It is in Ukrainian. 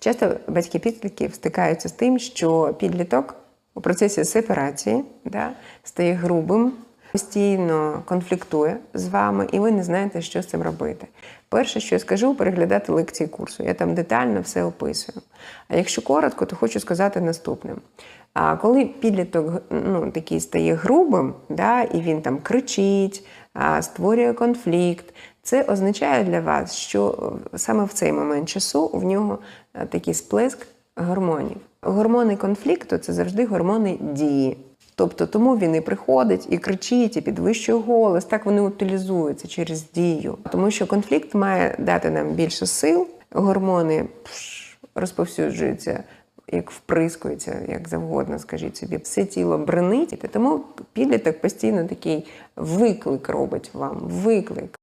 Часто батьки підлітків стикаються з тим, що підліток у процесі сепарації да, стає грубим, постійно конфліктує з вами, і ви не знаєте, що з цим робити. Перше, що я скажу, переглядати лекції курсу. Я там детально все описую. А якщо коротко, то хочу сказати наступне. А коли підліток ну, такий стає грубим, да, і він там кричить, а, створює конфлікт, це означає для вас, що саме в цей момент часу в нього е, такий сплеск гормонів. Гормони конфлікту це завжди гормони дії. Тобто тому він і приходить, і кричить, і підвищує голос. Так вони утилізуються через дію. Тому що конфлікт має дати нам більше сил, гормони розповсюджуються, як вприскуються, як завгодно, скажіть собі, все тіло бренить. Тому підліток постійно такий виклик робить вам, виклик.